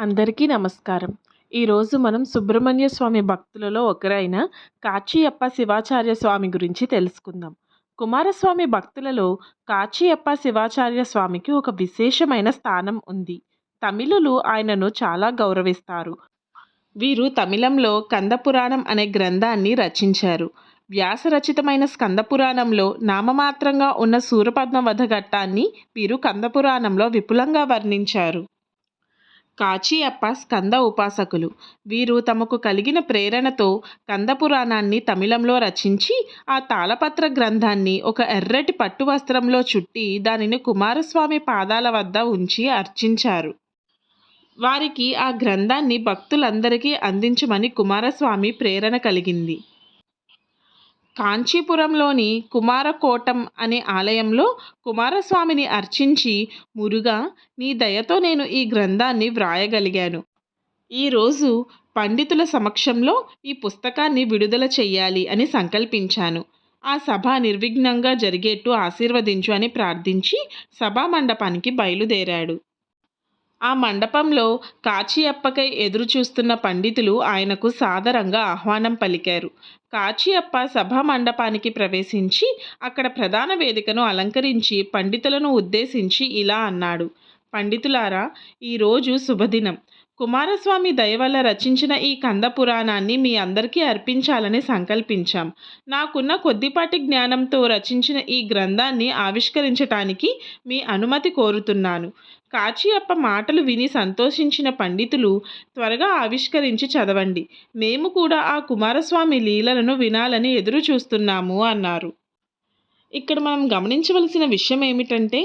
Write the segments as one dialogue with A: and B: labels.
A: అందరికీ నమస్కారం. ఈరోజు మనం సుబ్రహ్మణ్య స్వామి భక్తులలో ఒకరైన కాచియప్ప శివాచార్య స్వామి గురించి తెలుసుకుందాం. కుమారస్వామి భక్తులలో కాచియప్ప శివాచార్య స్వామికి ఒక విశేషమైన స్థానం ఉంది. తమిళులు ఆయనను చాలా గౌరవిస్తారు. వీరు తమిళంలో కందపురాణం అనే గ్రంథాన్ని రచించారు. వ్యాసరచితమైన స్కందపురాణంలో నామమాత్రంగా ఉన్న సూరపద్మ వధ ఘట్టాన్ని వీరు కందపురాణంలో విపులంగా వర్ణించారు. కాచియప్ప స్కంద ఉపాసకులు. వీరు తమకు కలిగిన ప్రేరణతో కందపురాణాన్ని తమిళంలో రచించి ఆ తాళపత్ర గ్రంథాన్ని ఒక ఎర్రటి పట్టు వస్త్రంలో చుట్టి దానిని కుమారస్వామి పాదాల వద్ద ఉంచి అర్చించారు. వారికి ఆ గ్రంథాన్ని భక్తులందరికీ అందించమని కుమారస్వామి ప్రేరణ కలిగింది. కాంచీపురంలోని కుమారకోటం అనే ఆలయంలో కుమారస్వామిని అర్చించి మురుగా నీ దయతో నేను ఈ గ్రంథాన్ని వ్రాయగలిగాను. ఈరోజు పండితుల సమక్షంలో ఈ పుస్తకాన్ని విడుదల చెయ్యాలి అని సంకల్పించాను. ఆ సభ నిర్విఘ్నంగా జరిగేట్టు ఆశీర్వదించు అని ప్రార్థించి సభా మండపానికి బయలుదేరాడు. ఆ మండపంలో కాచియప్పకై ఎదురు చూస్తున్న పండితులు ఆయనకు సాదరంగా ఆహ్వానం పలికారు. కాచియప్ప సభా మండపానికి ప్రవేశించి అక్కడ ప్రధాన వేదికను అలంకరించి పండితులను ఉద్దేశించి ఇలా అన్నాడు. పండితులారా ఈరోజు శుభదినం. కుమారస్వామి దయ వల్ల రచించిన ఈ కంద పురాణాన్ని మీ అందరికీ అర్పించాలని సంకల్పించాం. నాకున్న కొద్దిపాటి జ్ఞానంతో రచించిన ఈ గ్రంథాన్ని ఆవిష్కరించటానికి మీ అనుమతి కోరుతున్నాను. కాచియప్ప మాటలు విని సంతోషించిన పండితులు త్వరగా ఆవిష్కరించి చదవండి. మేము కూడా ఆ కుమారస్వామి లీలలను వినాలని ఎదురు చూస్తున్నాము అన్నారు. ఇక్కడ మనం గమనించవలసిన విషయం ఏమిటంటే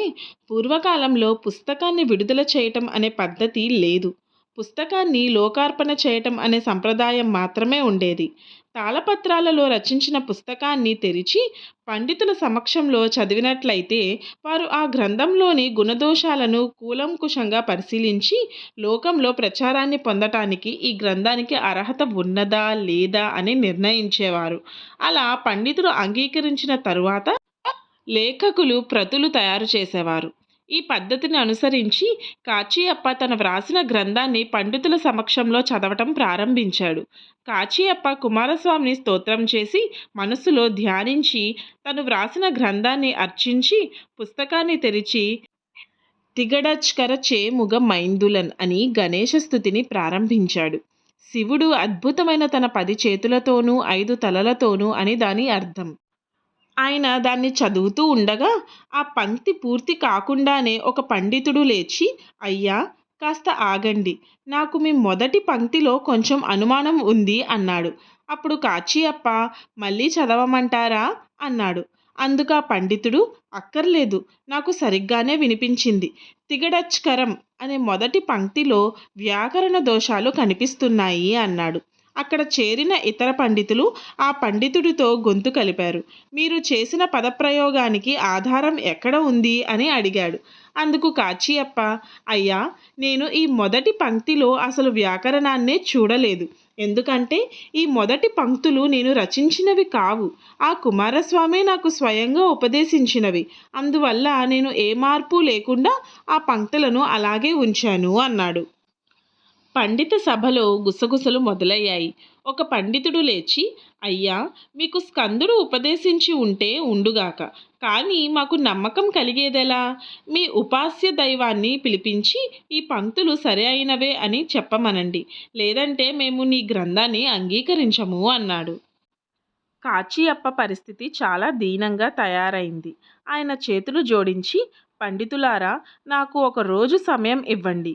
A: పూర్వకాలంలో పుస్తకాన్ని విడుదల చేయటం అనే పద్ధతి లేదు. పుస్తకాన్ని లోకార్పణ చేయటం అనే సంప్రదాయం మాత్రమే ఉండేది. తాళపత్రాలలో రచించిన పుస్తకాన్ని తెరిచి పండితుల సమక్షంలో చదివినట్లయితే వారు ఆ గ్రంథంలోని గుణదోషాలను కూలంకుషంగా పరిశీలించి లోకంలో ప్రచారాన్ని పొందటానికి ఈ గ్రంథానికి అర్హత ఉన్నదా లేదా అని నిర్ణయించేవారు. అలా పండితులు అంగీకరించిన తరువాత లేఖకులు ప్రతులు తయారు చేసేవారు. ఈ పద్ధతిని అనుసరించి కాచియప్ప తన వ్రాసిన గ్రంథాన్ని పండితుల సమక్షంలో చదవటం ప్రారంభించాడు. కాచియప్ప కుమారస్వామిని స్తోత్రం చేసి మనస్సులో ధ్యానించి తను వ్రాసిన గ్రంథాన్ని అర్చించి పుస్తకాన్ని తెరిచి తిగడచ్కర చేముగ మైందులన్ అని గణేష స్థుతిని ప్రారంభించాడు. శివుడు అద్భుతమైన తన పది చేతులతోనూ ఐదు తలలతోనూ అని దాని అర్థం. ఆయన దాన్ని చదువుతూ ఉండగా ఆ పంక్తి పూర్తి కాకుండానే ఒక పండితుడు లేచి అయ్యా కాస్త ఆగండి. నాకు మీ మొదటి పంక్తిలో కొంచెం అనుమానం ఉంది అన్నాడు. అప్పుడు కాచియప్ప మళ్ళీ చదవమంటారా? అన్నాడు. అందుకు ఆ పండితుడు అక్కర్లేదు. నాకు సరిగ్గానే వినిపించింది. తిగడచ్కరం అనే మొదటి పంక్తిలో వ్యాకరణ దోషాలు కనిపిస్తున్నాయి అన్నాడు. అక్కడ చేరిన ఇతర పండితులు ఆ పండితుడితో గొంతు కలిపారు. మీరు చేసిన పదప్రయోగానికి ఆధారం ఎక్కడ ఉంది? అని అడిగాడు. అందుకు కాచియప్ప అయ్యా నేను ఈ మొదటి పంక్తిలో అసలు వ్యాకరణాన్నే చూడలేదు. ఎందుకంటే ఈ మొదటి పంక్తులు నేను రచించినవి కావు. ఆ కుమారస్వామి నాకు స్వయంగా ఉపదేశించినవి. అందువల్ల నేను ఏ మార్పు లేకుండా ఆ పంక్తులను అలాగే ఉంచాను అన్నాడు. పండిత సభలో గుసగుసలు మొదలయ్యాయి. ఒక పండితుడు లేచి అయ్యా మీకు స్కందుడు ఉపదేశించి ఉంటే ఉండుగాక. కానీ మాకు నమ్మకం కలిగేదెలా? మీ ఉపాస్య దైవాన్ని పిలిపించి ఈ పంక్తులు సరి అయినవే అని చెప్పమనండి. లేదంటే మేము నీ గ్రంథాన్ని అంగీకరించము అన్నాడు. కాచియప్ప పరిస్థితి చాలా దీనంగా తయారైంది. ఆయన చేతులు జోడించి పండితులారా నాకు ఒక రోజు సమయం ఇవ్వండి.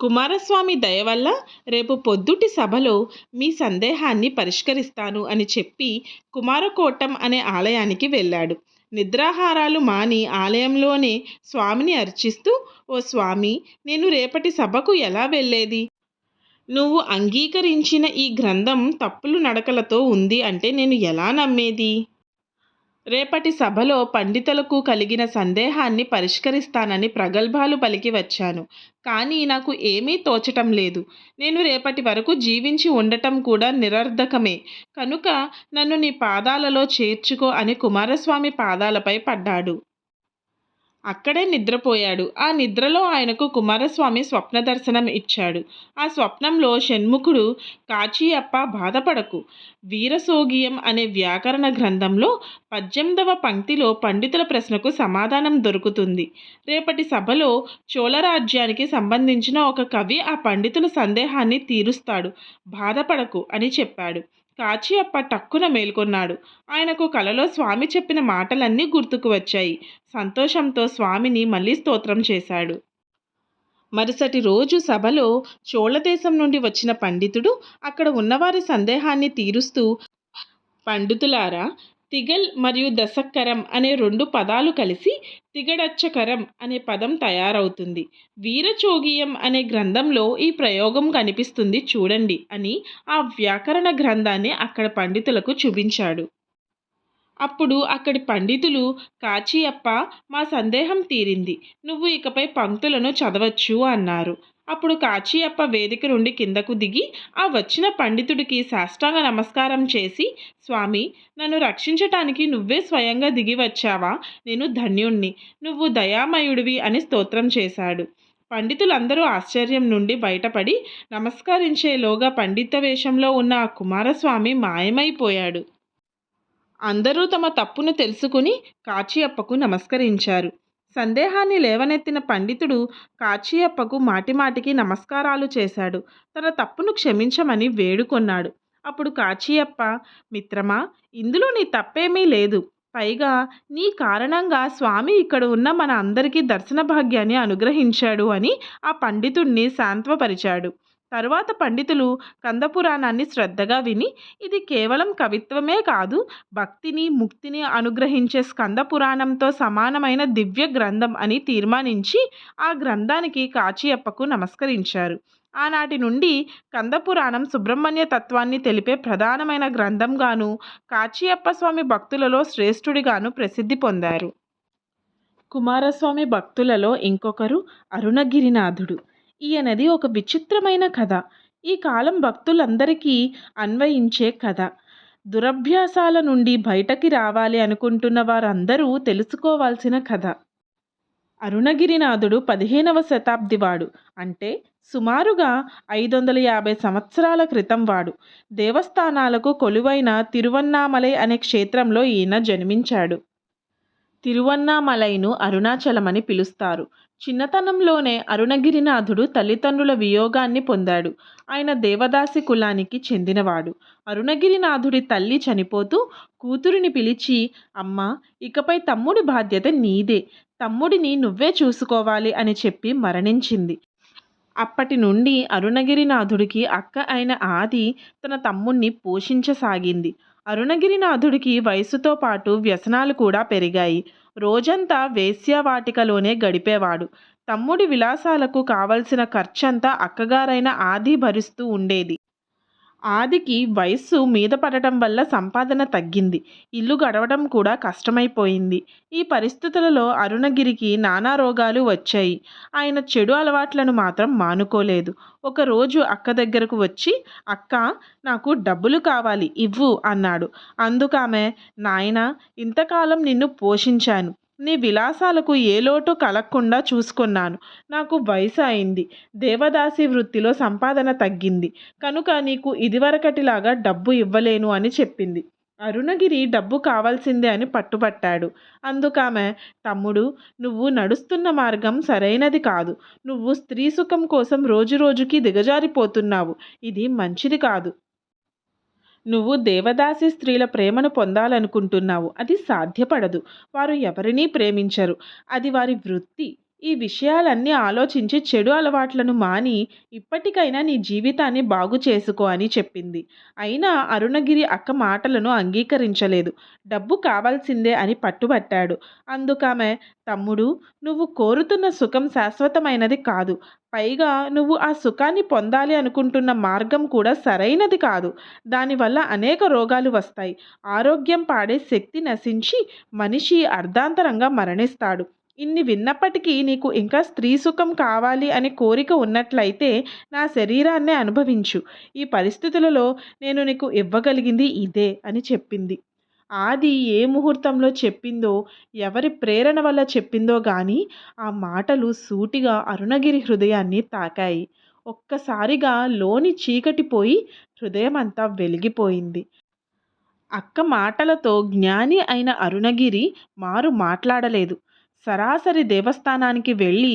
A: కుమారస్వామి దయ వల్ల రేపు పొద్దుటి సభలో మీ సందేహాన్ని పరిష్కరిస్తాను అని చెప్పి కుమారకోటం అనే ఆలయానికి వెళ్ళాడు. నిద్రాహారాలు మాని ఆలయంలోనే స్వామిని అర్చిస్తూ ఓ స్వామి నేను రేపటి సభకు ఎలా వెళ్ళేది? నువ్వు అంగీకరించిన ఈ గ్రంథం తప్పులు నడకలతో ఉంది అంటే నేను ఎలా నమ్మేది? రేపటి సభలో పండితులకు కలిగిన సందేహాన్ని పరిష్కరిస్తానని ప్రగల్భాలు పలికి వచ్చాను. కానీ నాకు ఏమీ తోచటం లేదు. నేను రేపటి వరకు జీవించి ఉండటం కూడా నిరర్ధకమే. కనుక నన్ను నీ పాదాలలో చేర్చుకో అని కుమారస్వామి పాదాలపై పడ్డాడు. అక్కడే నిద్రపోయాడు. ఆ నిద్రలో ఆయనకు కుమారస్వామి స్వప్న దర్శనం ఇచ్చాడు. ఆ స్వప్నంలో షణ్ముఖుడు కాచియప్ప బాధపడకు. వీరసోగియం అనే వ్యాకరణ గ్రంథంలో పద్దెనిమిదవ పంక్తిలో పండితుల ప్రశ్నకు సమాధానం దొరుకుతుంది. రేపటి సభలో చోళరాజ్యానికి సంబంధించిన ఒక కవి ఆ పండితుల సందేహాన్ని తీరుస్తాడు. బాధపడకు అని చెప్పాడు. కాచి అప్ప టక్కున మేల్కొన్నాడు. ఆయనకు కలలో స్వామి చెప్పిన మాటలన్నీ గుర్తుకు వచ్చాయి. సంతోషంతో స్వామిని మళ్ళీ స్తోత్రం చేశాడు. మరుసటి రోజు సభలో చోళదేశం నుండి వచ్చిన పండితుడు అక్కడ ఉన్నవారి సందేహాన్ని తీరుస్తూ పండితులారా తిగల్ మరియు దశక్కరం అనే రెండు పదాలు కలిసి తిగడచ్చకరం అనే పదం తయారవుతుంది. వీరచోగియం అనే గ్రంథంలో ఈ ప్రయోగం కనిపిస్తుంది చూడండి అని ఆ వ్యాకరణ గ్రంథాన్ని అక్కడ పండితులకు చూపించాడు. అప్పుడు అక్కడి పండితులు కాచియప్ప మా సందేహం తీరింది. నువ్వు ఇకపై పంక్తులను చదవచ్చు అన్నారు. అప్పుడు కాచియప్ప వేదిక నుండి కిందకు దిగి ఆ వచ్చిన పండితుడికి సాష్టాంగ నమస్కారం చేసి స్వామి నన్ను రక్షించటానికి నువ్వే స్వయంగా దిగి వచ్చావా? నేను ధన్యుణ్ణి. నువ్వు దయామయుడివి అని స్తోత్రం చేశాడు. పండితులందరూ ఆశ్చర్యం నుండి బయటపడి నమస్కరించేలోగా పండిత వేషంలో ఉన్న ఆ కుమారస్వామి మాయమైపోయాడు. అందరూ తమ తప్పును తెలుసుకుని కాచియప్పకు నమస్కరించారు. సందేహాన్ని లేవనెత్తిన పండితుడు కాచియప్పకు మాటిమాటికి నమస్కారాలు చేశాడు. తన తప్పును క్షమించమని వేడుకొన్నాడు. అప్పుడు కాచియప్ప మిత్రమా ఇందులో నీ తప్పేమీ లేదు. పైగా నీ కారణంగా స్వామి ఇక్కడ ఉన్న మన అందరికీ దర్శన భాగ్యాన్ని అనుగ్రహించాడు అని ఆ పండితుణ్ణి శాంత్వపరిచాడు తరువాత పండితులు కందపురాణాన్ని శ్రద్ధగా విని ఇది కేవలం కవిత్వమే కాదు భక్తిని ముక్తిని అనుగ్రహించే స్కంద పురాణంతో సమానమైన దివ్య గ్రంథం అని తీర్మానించి ఆ గ్రంథానికి కాచియప్పకు నమస్కరించారు. ఆనాటి నుండి కందపురాణం సుబ్రహ్మణ్య తత్వాన్ని తెలిపే ప్రధానమైన గ్రంథంగాను కాచియప్ప స్వామి భక్తులలో శ్రేష్ఠుడిగాను ప్రసిద్ధి పొందారు. కుమారస్వామి భక్తులలో ఇంకొకరు అరుణగిరినాథుడు. ఈయనది ఒక విచిత్రమైన కథ. ఈ కాలం భక్తులందరికీ అన్వయించే కథ. దురభ్యాసాల నుండి బయటకి రావాలి అనుకుంటున్న వారందరూ తెలుసుకోవాల్సిన కథ. అరుణగిరినాథుడు పదిహేనవ శతాబ్ది వాడు. అంటే సుమారుగా ఐదు వందల యాభై సంవత్సరాల క్రితం వాడు. దేవస్థానాలకు కొలువైన తిరువన్నామలై అనే క్షేత్రంలో ఈయన జన్మించాడు. తిరువన్నామలైను అరుణాచలమని పిలుస్తారు. చిన్నతనంలోనే అరుణగిరినాథుడు తల్లిదండ్రుల వియోగాన్ని పొందాడు. ఆయన దేవదాసి కులానికి చెందినవాడు. అరుణగిరినాథుడి తల్లి చనిపోతూ కూతురిని పిలిచి అమ్మ ఇకపై తమ్ముడి బాధ్యత నీదే. తమ్ముడిని నువ్వే చూసుకోవాలి అని చెప్పి మరణించింది. అప్పటి నుండి అరుణగిరినాథుడికి అక్క అయిన ఆది తన తమ్ముణ్ణి పోషించసాగింది. అరుణగిరినాథుడికి వయసుతో పాటు వ్యసనాలు కూడా పెరిగాయి. రోజంతా వేశ్యావాటికలోనే గడిపేవాడు. తమ్ముడి విలాసాలకు కావలసిన ఖర్చంతా అక్కగారైన ఆది భరిస్తూ ఉండేది. ఆదికి వయస్సు మీద పడటం వల్ల సంపాదన తగ్గింది. ఇల్లు గడవడం కూడా కష్టమైపోయింది. ఈ పరిస్థితులలో అరుణగిరికి నానా రోగాలు వచ్చాయి. ఆయన చెడు అలవాట్లను మాత్రం మానుకోలేదు. ఒకరోజు అక్క దగ్గరకు వచ్చి అక్క నాకు డబ్బులు కావాలి ఇవ్వు అన్నాడు. అందుకామె నాయన ఇంతకాలం నిన్ను పోషించాను. నీ విలాసాలకు ఏ లోటు కలగకుండా చూసుకున్నాను. నాకు వయసు అయింది. దేవదాసి వృత్తిలో సంపాదన తగ్గింది. కనుక నీకు ఇదివరకటిలాగా డబ్బు ఇవ్వలేను అని చెప్పింది. అరుణగిరి డబ్బు కావాల్సిందే అని పట్టుబట్టాడు. అందుకామె తమ్ముడు నువ్వు నడుస్తున్న మార్గం సరైనది కాదు. నువ్వు స్త్రీ సుఖం కోసం రోజు రోజుకి దిగజారిపోతున్నావు. ఇది మంచిది కాదు. నువ్వు దేవదాసి స్త్రీల ప్రేమను పొందాలనుకుంటున్నావు. అది సాధ్యపడదు. వారు ఎవరినీ ప్రేమించరు. అది వారి వృత్తి. ఈ విషయాలన్నీ ఆలోచించి చెడు అలవాట్లను మాని ఇప్పటికైనా నీ జీవితాన్ని బాగు చేసుకో అని చెప్పింది. అయినా అరుణగిరి అక్క మాటలను అంగీకరించలేదు. డబ్బు కావాల్సిందే అని పట్టుబట్టాడు. అందుకామె తమ్ముడు నువ్వు కోరుతున్న సుఖం శాశ్వతమైనది కాదు. పైగా నువ్వు ఆ సుఖాన్ని పొందాలి అనుకుంటున్న మార్గం కూడా సరైనది కాదు. దానివల్ల అనేక రోగాలు వస్తాయి. ఆరోగ్యం పాడే శక్తి నశించి మనిషి అర్ధాంతరంగా మరణిస్తాడు. ఇన్ని విన్నప్పటికీ నీకు ఇంకా స్త్రీ సుఖం కావాలి అనే కోరిక ఉన్నట్లయితే నా శరీరాన్నే అనుభవించు. ఈ పరిస్థితులలో నేను నీకు ఇవ్వగలిగింది ఇదే అని చెప్పింది. ఆది ఏ ముహూర్తంలో చెప్పిందో ఎవరి ప్రేరణ వల్ల చెప్పిందో గాని ఆ మాటలు సూటిగా అరుణగిరి హృదయాన్ని తాకాయి. ఒక్కసారిగా లోని చీకటిపోయి హృదయం హృదయమంతా వెలిగిపోయింది. అక్క మాటలతో జ్ఞాని అయిన అరుణగిరి మారు మాట్లాడలేదు. సరాసరి దేవస్థానానికి వెళ్ళి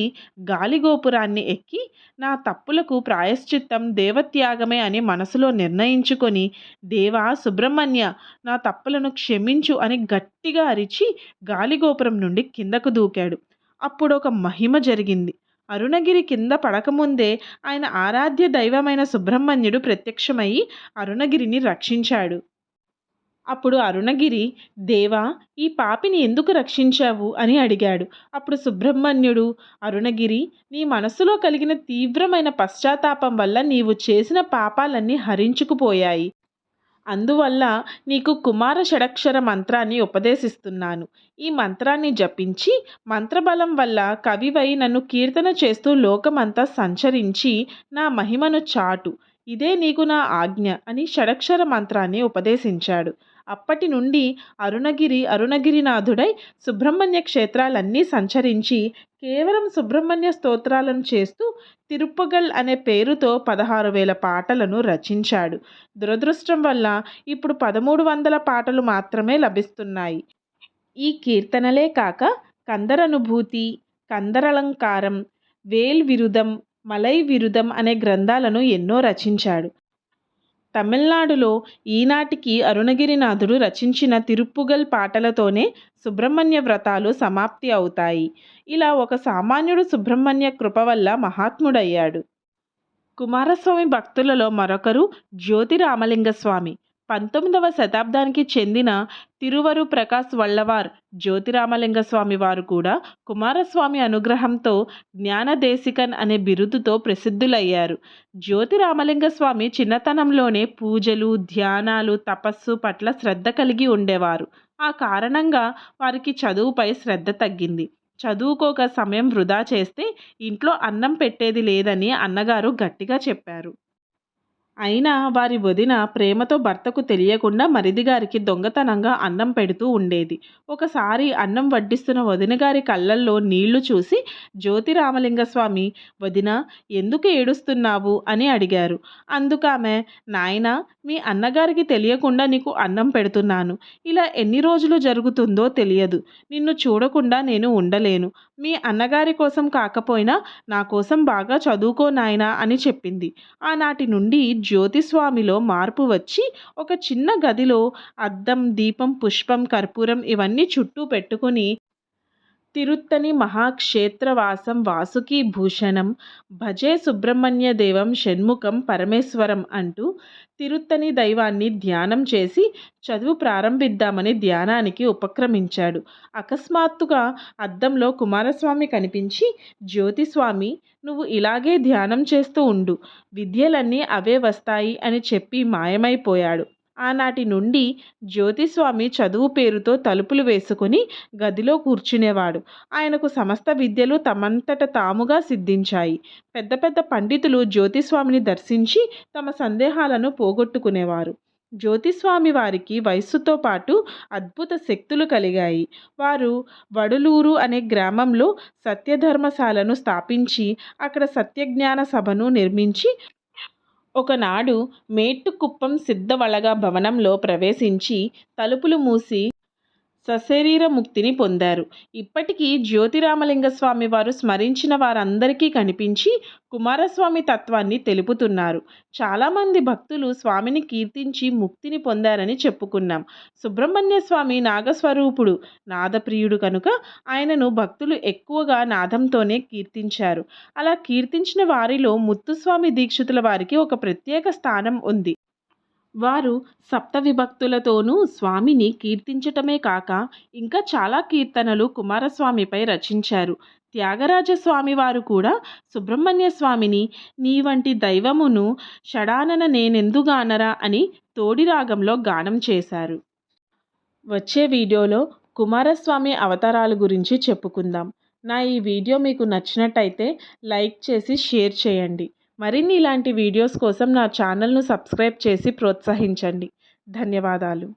A: గాలిగోపురాన్ని ఎక్కి నా తప్పులకు ప్రాయశ్చిత్తం దేవత్యాగమే అని మనసులో నిర్ణయించుకొని దేవా సుబ్రహ్మణ్య నా తప్పులను క్షమించు అని గట్టిగా అరిచి గాలిగోపురం నుండి కిందకు దూకాడు. అప్పుడు ఒక మహిమ జరిగింది. అరుణగిరి కింద పడకముందే ఆయన ఆరాధ్య దైవమైన సుబ్రహ్మణ్యుడు ప్రత్యక్షమై అరుణగిరిని రక్షించాడు. అప్పుడు అరుణగిరి దేవా ఈ పాపిని ఎందుకు రక్షించావు? అని అడిగాడు. అప్పుడు సుబ్రహ్మణ్యుడు అరుణగిరి నీ మనసులో కలిగిన తీవ్రమైన పశ్చాత్తాపం వల్ల నీవు చేసిన పాపాలన్నీ హరించుకుపోయాయి. అందువల్ల నీకు కుమార షడక్షర మంత్రాన్ని ఉపదేశిస్తున్నాను. ఈ మంత్రాన్ని జపించి మంత్రబలం వల్ల కవివై నన్ను కీర్తన చేస్తూ లోకమంతా సంచరించి నా మహిమను చాటు. ఇదే నీకు నా ఆజ్ఞ అని షడక్షర మంత్రాన్ని ఉపదేశించాడు. అప్పటి నుండి అరుణగిరి అరుణగిరినాథుడై సుబ్రహ్మణ్య క్షేత్రాలన్నీ సంచరించి కేవలం సుబ్రహ్మణ్య స్తోత్రాలను చేస్తూ తిరుప్పగల్ అనే పేరుతో పదహారు వేల పాటలను రచించాడు. దురదృష్టం వల్ల ఇప్పుడు పదమూడు వందల పాటలు మాత్రమే లభిస్తున్నాయి. ఈ కీర్తనలే కాక కందరనుభూతి కందరలంకారం వేల్ విరుదం మలై విరుదం అనే గ్రంథాలను ఎన్నో రచించాడు. తమిళనాడులో ఈనాటికి అరుణగిరినాథుడు రచించిన తిరుప్పుగల్ పాటలతోనే సుబ్రహ్మణ్య వ్రతాలు సమాప్తి అవుతాయి. ఇలా ఒక సామాన్యుడు సుబ్రహ్మణ్య కృప వల్ల మహాత్ముడయ్యాడు. కుమారస్వామి భక్తులలో మరొకరు జ్యోతిరామలింగ స్వామి పంతొమ్మిదవ శతాబ్దానికి చెందిన తిరువరు ప్రకాశ్ వల్లవార్ జ్యోతిరామలింగ స్వామి వారు కూడా కుమారస్వామి అనుగ్రహంతో జ్ఞానదేశికన్ అనే బిరుదుతో ప్రసిద్ధులయ్యారు. జ్యోతిరామలింగ స్వామి చిన్నతనంలోనే పూజలు ధ్యానాలు తపస్సు పట్ల శ్రద్ధ కలిగి ఉండేవారు. ఆ కారణంగా వారికి చదువుపై శ్రద్ధ తగ్గింది. చదువుకోక సమయం వృధా చేస్తే ఇంట్లో అన్నం పెట్టేది లేదని అన్నగారు గట్టిగా చెప్పారు. అయినా వారి వదిన ప్రేమతో భర్తకు తెలియకుండా మరిదిగారికి దొంగతనంగా అన్నం పెడుతూ ఉండేది. ఒకసారి అన్నం వడ్డిస్తున్న వదిన గారి కళ్ళల్లో నీళ్ళు చూసి జ్యోతిరామలింగస్వామి వదిన ఎందుకు ఏడుస్తున్నావు? అని అడిగారు. అందుకామె నాయన మీ అన్నగారికి తెలియకుండా నీకు అన్నం పెడుతున్నాను. ఇలా ఎన్ని రోజులు జరుగుతుందో తెలియదు. నిన్ను చూడకుండా నేను ఉండలేను. మీ అన్నగారి కోసం కాకపోయినా నా కోసం బాగా చదువుకో నాయనా అని చెప్పింది. ఆనాటి నుండి జ్యోతిస్వామిలో మార్పు వచ్చి ఒక చిన్న గదిలో అద్దం దీపం పుష్పం కర్పూరం ఇవన్నీ చుట్టూ పెట్టుకుని తిరుత్తని మహాక్షేత్రవాసం వాసుకి భూషణం భజే సుబ్రహ్మణ్య దేవం షణ్ముఖం పరమేశ్వరం అంటూ తిరుత్తని దైవాన్ని ధ్యానం చేసి చదువు ప్రారంభిద్దామని ధ్యానానికి ఉపక్రమించాడు. అకస్మాత్తుగా అద్దంలో కుమారస్వామి కనిపించి జ్యోతిస్వామి నువ్వు ఇలాగే ధ్యానం చేస్తూ ఉండు. విద్యలన్నీ అవే వస్తాయి అని చెప్పి మాయమైపోయాడు. ఆనాటి నుండి జ్యోతిస్వామి చదువు పేరుతో తలుపులు వేసుకుని గదిలో కూర్చునేవాడు. ఆయనకు సమస్త విద్యలు తమంతట తాముగా సిద్ధించాయి. పెద్ద పెద్ద పండితులు జ్యోతిస్వామిని దర్శించి తమ సందేహాలను పోగొట్టుకునేవారు. జ్యోతిస్వామి వారికి వయస్సుతో పాటు అద్భుత శక్తులు కలిగాయి. వారు వడులూరు అనే గ్రామంలో సత్యధర్మశాలను స్థాపించి అక్కడ సత్యజ్ఞాన సభను నిర్మించి ఒకనాడు మేట్టుకుప్పం సిద్ధవలగా భవనంలో ప్రవేశించి తలుపులు మూసి సశరీర ముక్తిని పొందారు. ఇప్పటికీ జ్యోతిరామలింగ స్వామి వారు స్మరించిన వారందరికీ కనిపించి కుమారస్వామి తత్వాన్ని తెలుపుతున్నారు. చాలామంది భక్తులు స్వామిని కీర్తించి ముక్తిని పొందారని చెప్పుకున్నాం. సుబ్రహ్మణ్య స్వామి నాగస్వరూపుడు నాదప్రియుడు కనుక ఆయనను భక్తులు ఎక్కువగా నాదంతోనే కీర్తించారు. అలా కీర్తించిన వారిలో ముత్తుస్వామి దీక్షితుల వారికి ఒక ప్రత్యేక స్థానం ఉంది. వారు సప్త విభక్తులతోనూ స్వామిని కీర్తించటమే కాక ఇంకా చాలా కీర్తనలు కుమారస్వామిపై రచించారు. త్యాగరాజ స్వామి వారు కూడా సుబ్రహ్మణ్య స్వామిని నీ వంటి దైవమును షడానన నేనెందుగానరా అని తోడి రాగంలో గానం చేశారు. వచ్చే వీడియోలో కుమారస్వామి అవతారాల గురించి చెప్పుకుందాం. నా ఈ వీడియో మీకు నచ్చినట్టయితే లైక్ చేసి షేర్ చేయండి. మరిన్ని ఇలాంటి వీడియోస్ కోసం నా ఛానల్ను సబ్స్క్రైబ్ చేసి ప్రోత్సహించండి. ధన్యవాదాలు.